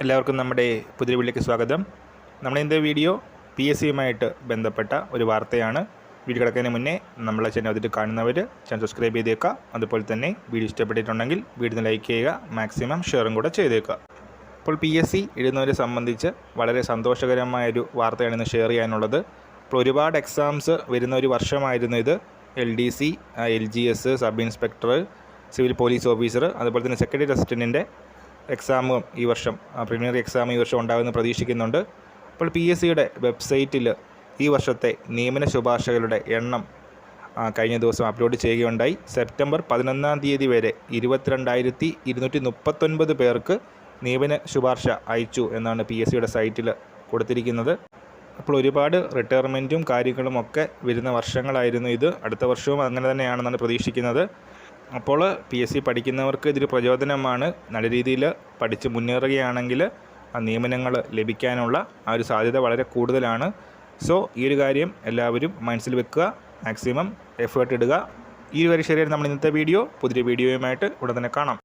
എല്ലാവർക്കും നമ്മുടെ പുതിയ വീട്ടിലേക്ക് സ്വാഗതം. നമ്മുടെ ഇന്നത്തെ വീഡിയോ പി എസ് സിയുമായിട്ട് ബന്ധപ്പെട്ട ഒരു വാർത്തയാണ്. വീഡിയോ കിടക്കുന്നതിന് മുന്നേ നമ്മളെ ചാനൽ അതിൽ കാണുന്നവർ ചാനൽ സബ്സ്ക്രൈബ് ചെയ്തേക്കുക. അതുപോലെ തന്നെ വീഡിയോ ഇഷ്ടപ്പെട്ടിട്ടുണ്ടെങ്കിൽ വീഡിയോ ലൈക്ക് ചെയ്യുക മാക്സിമം ഷെയറും കൂടെ ചെയ്തേക്കുക. ഇപ്പോൾ പി എസ് സി എഴുതുന്നവരെ സംബന്ധിച്ച് വളരെ സന്തോഷകരമായൊരു വാർത്തയാണ് ഇന്ന് ഷെയർ ചെയ്യാനുള്ളത്. ഇപ്പോൾ ഒരുപാട് എക്സാംസ് വരുന്ന ഒരു വർഷമായിരുന്നു ഇത്. L D C L G S sub inspector civil police officer അതുപോലെ തന്നെ സെക്രട്ടറി അസിസ്റ്റന്റിന്റെ എക്സാമും ഈ വർഷം പ്രിലിമിനറി എക്സാം ഈ വർഷം ഉണ്ടാകുമെന്ന് പ്രതീക്ഷിക്കുന്നുണ്ട്. അപ്പോൾ പി എസ് സിയുടെ വെബ്സൈറ്റിൽ ഈ വർഷത്തെ നിയമന ശുപാർശകളുടെ എണ്ണം കഴിഞ്ഞ ദിവസം അപ്ലോഡ് ചെയ്യുകയുണ്ടായി. സെപ്റ്റംബർ പതിനൊന്നാം തീയതി വരെ ഇരുപത്തിരണ്ടായിരത്തി ഇരുന്നൂറ്റി മുപ്പത്തൊൻപത് പേർക്ക് നിയമന ശുപാർശ അയച്ചു എന്നാണ് പി എസ് സിയുടെ സൈറ്റിൽ കൊടുത്തിരിക്കുന്നത്. അപ്പോൾ ഒരുപാട് റിട്ടയർമെന്റും കാര്യങ്ങളും ഒക്കെ വരുന്ന വർഷങ്ങളായിരുന്നു ഇത്. അടുത്ത വർഷവും അങ്ങനെ തന്നെയാണെന്നാണ് പ്രതീക്ഷിക്കുന്നത്. അപ്പോൾ പി എസ് സി പഠിക്കുന്നവർക്ക് ഇതൊരു പ്രചോദനമാണ്. നല്ല രീതിയിൽ പഠിച്ച് മുന്നേറുകയാണെങ്കിൽ ആ നിയമനങ്ങൾ ലഭിക്കാനുള്ള ആ ഒരു സാധ്യത വളരെ കൂടുതലാണ്. സോ ഈ ഒരു കാര്യം എല്ലാവരും മനസ്സിൽ വെക്കുക. മാക്സിമം എഫേർട്ട് ഇടുക. ഈ ഒരു ശരിയായി നമ്മൾ ഇന്നത്തെ വീഡിയോ പുതിയ വീഡിയോയുമായിട്ട് ഉടൻ തന്നെ കാണാം.